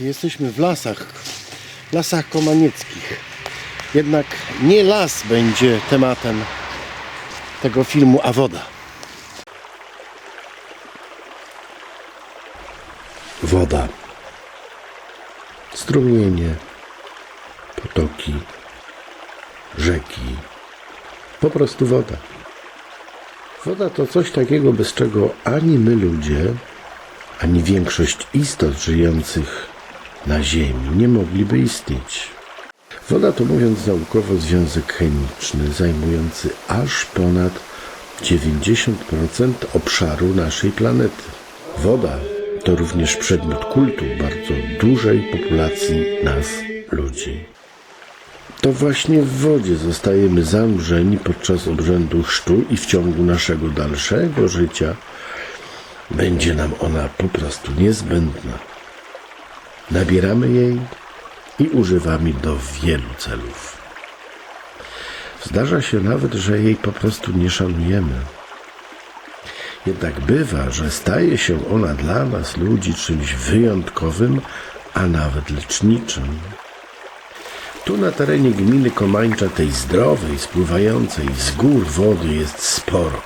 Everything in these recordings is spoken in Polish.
jesteśmy w lasach, lasach komanieckich. Jednak nie las będzie tematem tego filmu, a woda. Woda. Strumienie, potoki, rzeki. Po prostu woda. Woda to coś takiego, bez czego ani my ludzie, ani większość istot żyjących na Ziemi nie mogliby istnieć. Woda to mówiąc naukowo związek chemiczny zajmujący aż ponad 90% obszaru naszej planety. Woda to również przedmiot kultu bardzo dużej populacji nas, ludzi. To właśnie w wodzie zostajemy zanurzeni podczas obrzędu chrztu i w ciągu naszego dalszego życia będzie nam ona po prostu niezbędna. Nabieramy jej i używamy do wielu celów. Zdarza się nawet, że jej po prostu nie szanujemy. Jednak bywa, że staje się ona dla nas, ludzi, czymś wyjątkowym, a nawet leczniczym. Tu na terenie gminy Komańcza tej zdrowej, spływającej z gór wody jest sporo.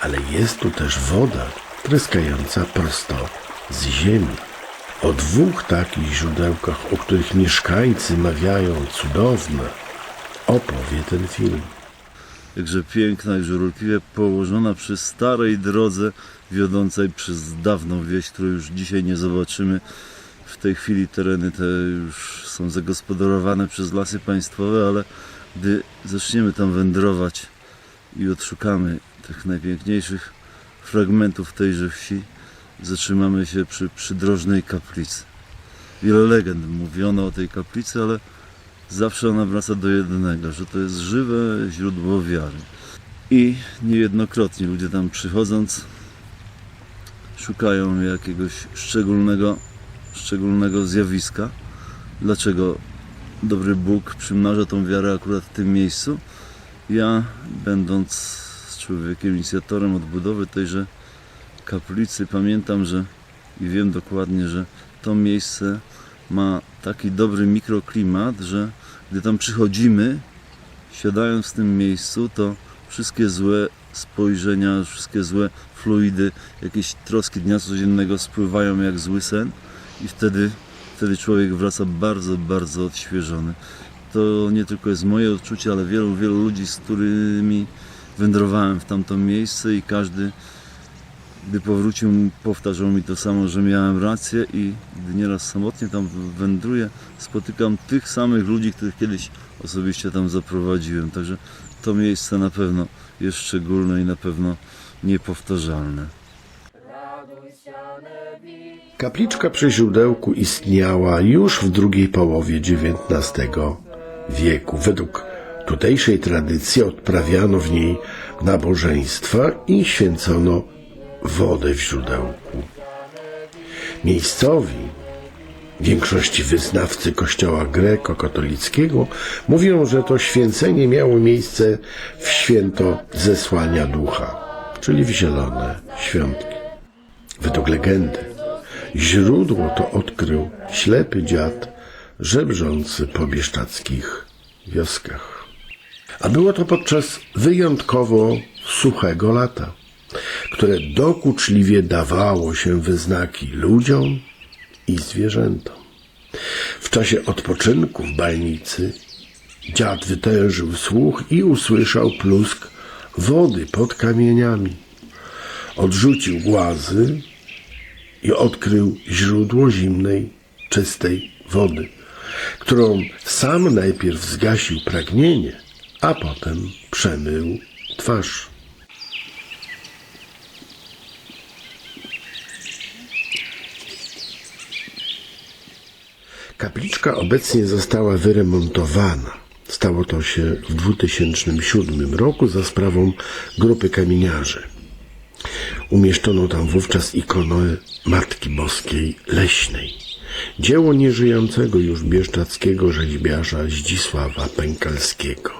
Ale jest tu też woda tryskająca prosto z ziemi. O dwóch takich źródełkach, o których mieszkańcy mawiają cudowne, opowie ten film. Jakże piękna i żurliwie położona przy starej drodze wiodącej przez dawną wieś, której już dzisiaj nie zobaczymy. W tej chwili tereny te już są zagospodarowane przez lasy państwowe, ale gdy zaczniemy tam wędrować i odszukamy tych najpiękniejszych fragmentów tejże wsi, zatrzymamy się przy przydrożnej kaplicy. Wiele legend mówiono o tej kaplicy, ale zawsze ona wraca do jednego, że to jest żywe źródło wiary. I niejednokrotnie ludzie tam przychodząc szukają jakiegoś szczególnego, szczególnego zjawiska. Dlaczego dobry Bóg przymnaża tą wiarę akurat w tym miejscu? Ja, będąc człowiekiem, inicjatorem odbudowy tejże kaplicy, pamiętam, że i wiem dokładnie, że to miejsce ma taki dobry mikroklimat, że gdy tam przychodzimy, siadając w tym miejscu, to wszystkie złe spojrzenia, wszystkie złe fluidy, jakieś troski dnia codziennego spływają jak zły sen i wtedy, wtedy człowiek wraca bardzo, bardzo odświeżony. To nie tylko jest moje odczucie, ale wielu, wielu ludzi, z którymi wędrowałem w tamto miejsce i każdy gdy powrócił, powtarzał mi to samo, że miałem rację i gdy nieraz samotnie tam wędruję, spotykam tych samych ludzi, których kiedyś osobiście tam zaprowadziłem. Także to miejsce na pewno jest szczególne i na pewno niepowtarzalne. Kapliczka przy źródełku istniała już w drugiej połowie XIX wieku. Według tutejszej tradycji odprawiano w niej nabożeństwa i święcono wodę w źródełku. Miejscowi, większości wyznawcy kościoła greko-katolickiego, mówią, że to święcenie miało miejsce w święto zesłania ducha, czyli w zielone świątki. Według legendy, źródło to odkrył ślepy dziad żebrzący po bieszczadzkich wioskach. A było to podczas wyjątkowo suchego lata, które dokuczliwie dawało się we znaki ludziom i zwierzętom. W czasie odpoczynku w balnicy dziad wytężył słuch i usłyszał plusk wody pod kamieniami. Odrzucił głazy i odkrył źródło zimnej, czystej wody, którą sam najpierw zgasił pragnienie, a potem przemył twarz. Kapliczka obecnie została wyremontowana. Stało to się w 2007 roku za sprawą grupy kamieniarzy. Umieszczono tam wówczas ikonę Matki Boskiej Leśnej. Dzieło nieżyjącego już bieszczadzkiego rzeźbiarza Zdzisława Pękalskiego.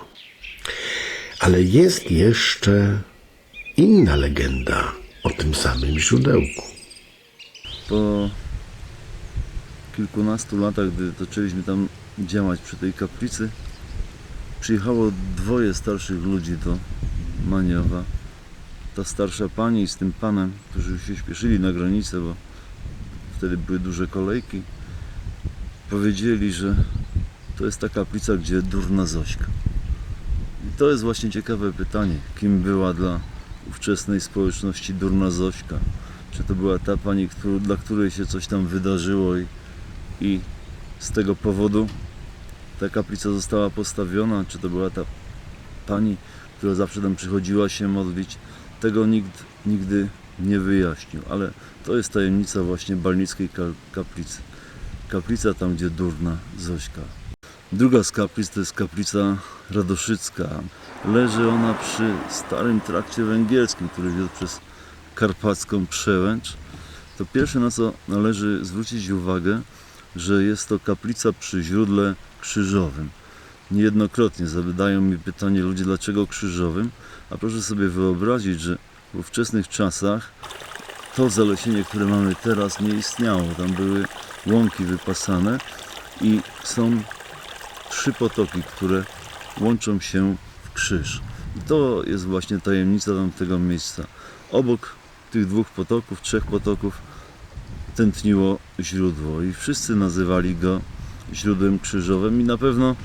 Ale jest jeszcze inna legenda o tym samym źródełku. Po kilkunastu latach, gdy zaczęliśmy tam działać przy tej kaplicy, przyjechało dwoje starszych ludzi do Maniowa. Ta starsza pani z tym panem, którzy się śpieszyli na granicę, bo wtedy były duże kolejki, powiedzieli, że to jest ta kaplica, gdzie durna Zośka. I to jest właśnie ciekawe pytanie, kim była dla ówczesnej społeczności durna Zośka. Czy to była ta pani, dla której się coś tam wydarzyło i, i z tego powodu ta kaplica została postawiona, czy to była ta pani, która zawsze tam przychodziła się modlić, tego nikt nigdy nie wyjaśnił, ale to jest tajemnica właśnie Balnickiej Ka- Kaplicy. Kaplica tam, gdzie durna Zośka. Druga z kaplic to jest kaplica Radoszycka. Leży ona przy starym trakcie węgierskim, który wiódł przez karpacką przełęcz. To pierwsze na co należy zwrócić uwagę, że jest to kaplica przy źródle krzyżowym. Niejednokrotnie zadają mi pytanie ludzie, dlaczego krzyżowym, a proszę sobie wyobrazić, że w ówczesnych czasach to zalesienie, które mamy teraz, nie istniało. Tam były łąki wypasane i są trzy potoki, które łączą się w krzyż. I to jest właśnie tajemnica tamtego miejsca. Obok tych dwóch potoków, trzech potoków tętniło źródło i wszyscy nazywali go źródłem krzyżowym i na pewno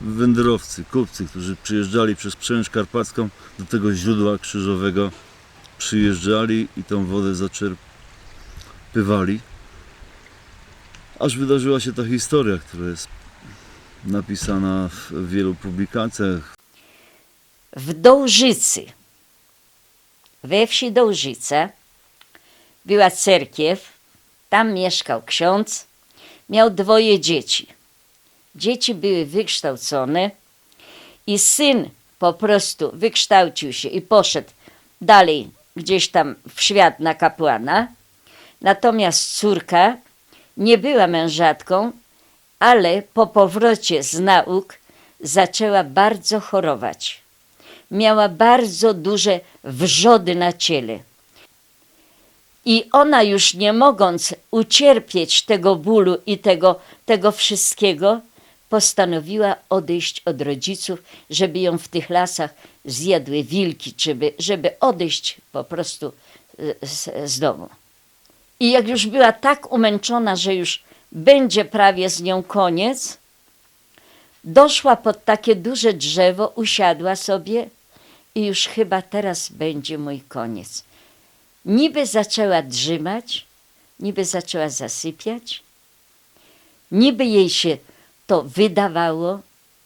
wędrowcy, kupcy, którzy przyjeżdżali przez Przęcz Karpacką do tego źródła krzyżowego przyjeżdżali i tą wodę zaczerpywali. Aż wydarzyła się ta historia, która jest napisana w wielu publikacjach. w Dołżycy, we wsi Dołżyca, była cerkiew, tam mieszkał ksiądz, miał dwoje dzieci. Dzieci były wykształcone i syn po prostu wykształcił się i poszedł dalej gdzieś tam w świat na kapłana. Natomiast córka nie była mężatką, ale po powrocie z nauk zaczęła bardzo chorować. Miała bardzo duże wrzody na ciele. I ona już nie mogąc ucierpieć tego bólu i tego, tego wszystkiego, postanowiła odejść od rodziców, żeby ją w tych lasach zjadły wilki, żeby, żeby odejść po prostu e, z, z domu. I jak już była tak umęczona, że już będzie prawie z nią koniec, doszła pod takie duże drzewo, usiadła sobie i już chyba teraz będzie mój koniec. Niby zaczęła drzymać, niby zaczęła zasypiać, niby jej się to wydawało,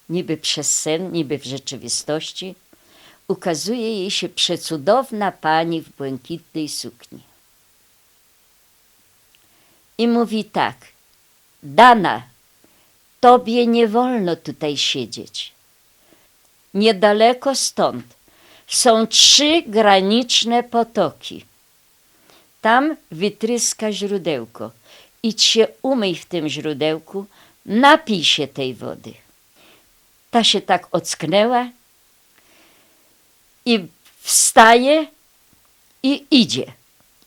niby przez sen, niby w rzeczywistości. Ukazuje jej się przecudowna pani w błękitnej sukni. I mówi tak, Dana, tobie nie wolno tutaj siedzieć. Niedaleko stąd są trzy graniczne potoki. Tam wytryska źródełko. Idź się umyj w tym źródełku, napij się tej wody. Ta się tak ocknęła i wstaje i idzie.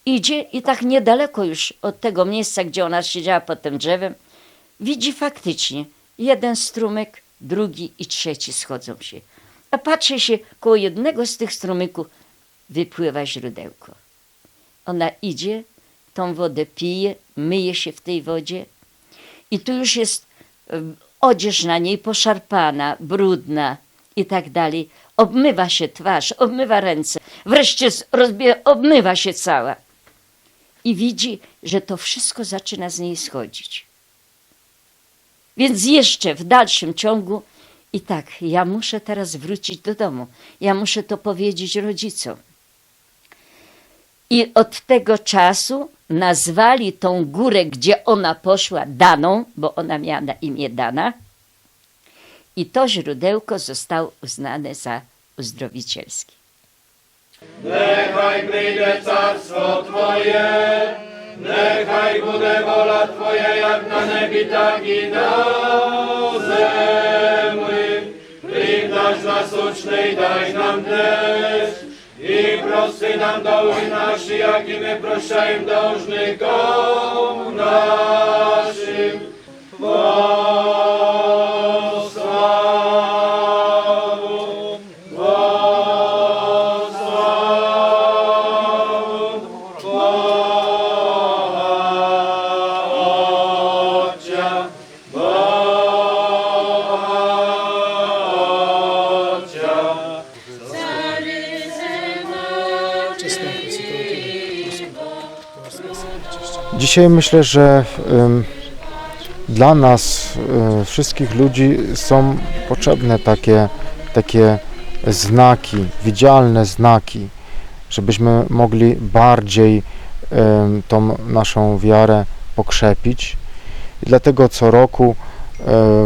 Idzie i tak niedaleko już od tego miejsca, gdzie ona siedziała pod tym drzewem, widzi faktycznie jeden strumyk, drugi i trzeci schodzą się. A patrzy się, koło jednego z tych strumyków wypływa źródełko. Ona idzie, tą wodę pije, myje się w tej wodzie i tu już jest odzież na niej poszarpana, brudna i tak dalej. Obmywa się twarz, obmywa ręce, wreszcie rozbie, obmywa się cała. I widzi, że to wszystko zaczyna z niej schodzić. Więc jeszcze w dalszym ciągu i tak, ja muszę teraz wrócić do domu. Ja muszę to powiedzieć rodzicom. I od tego czasu nazwali tą górę, gdzie ona poszła, Daną, bo ona miała na imię Dana. I to źródełko zostało uznane za uzdrowicielskie. Nechaj przyjdzie carstwo Twoje, nechaj bude wola Twoja, jak na nebi, tak i na zemi. Chleb nasz nasущny daj nam deszcz I prosty nam doły naszy, jak i my proszajmy dążnikom naszym. Woslawu, Dzisiaj myślę, że dla nas, wszystkich ludzi, są potrzebne takie, takie znaki, widzialne znaki, żebyśmy mogli bardziej tą naszą wiarę pokrzepić. I dlatego co roku y,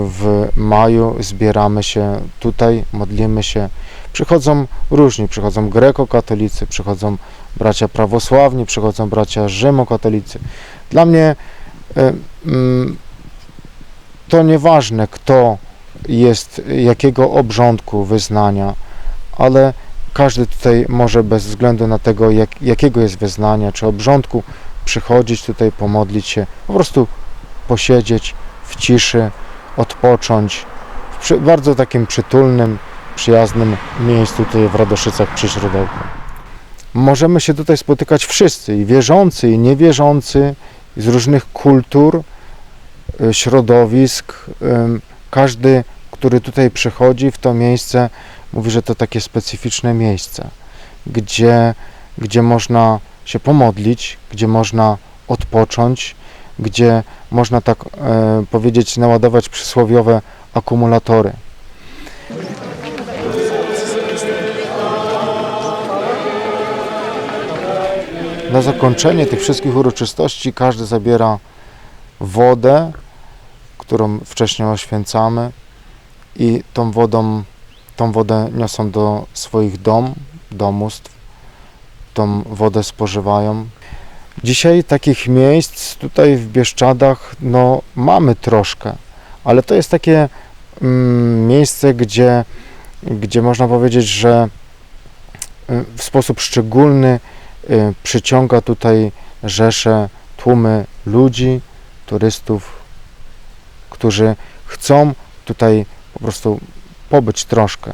w maju zbieramy się tutaj, modlimy się. Przychodzą różni, przychodzą grekokatolicy, przychodzą bracia prawosławni, przychodzą bracia rzymokatolicy. Dla mnie y, mm, to nieważne, kto jest, jakiego obrządku wyznania, ale każdy tutaj może bez względu na tego, jak, jakiego jest wyznania czy obrządku, przychodzić tutaj, pomodlić się, po prostu posiedzieć w ciszy, odpocząć w bardzo takim przytulnym, przyjaznym miejscu tutaj w Radoszycach przy Śródełku. Możemy się tutaj spotykać wszyscy, i wierzący, i niewierzący, z różnych kultur, y, środowisk. Ym, Każdy, który tutaj przychodzi w to miejsce, mówi, że to takie specyficzne miejsce, gdzie, gdzie można się pomodlić, gdzie można odpocząć, gdzie można tak e, powiedzieć, naładować przysłowiowe akumulatory. Na zakończenie tych wszystkich uroczystości każdy zabiera wodę, którą wcześniej oświęcamy i tą wodą, tą wodę niosą do swoich dom, domostw, tą wodę spożywają. Dzisiaj takich miejsc tutaj w Bieszczadach no, mamy troszkę, ale to jest takie mm, miejsce, gdzie, gdzie można powiedzieć, że y, w sposób szczególny przyciąga tutaj rzesze, tłumy ludzi, turystów, którzy chcą tutaj po prostu pobyć troszkę.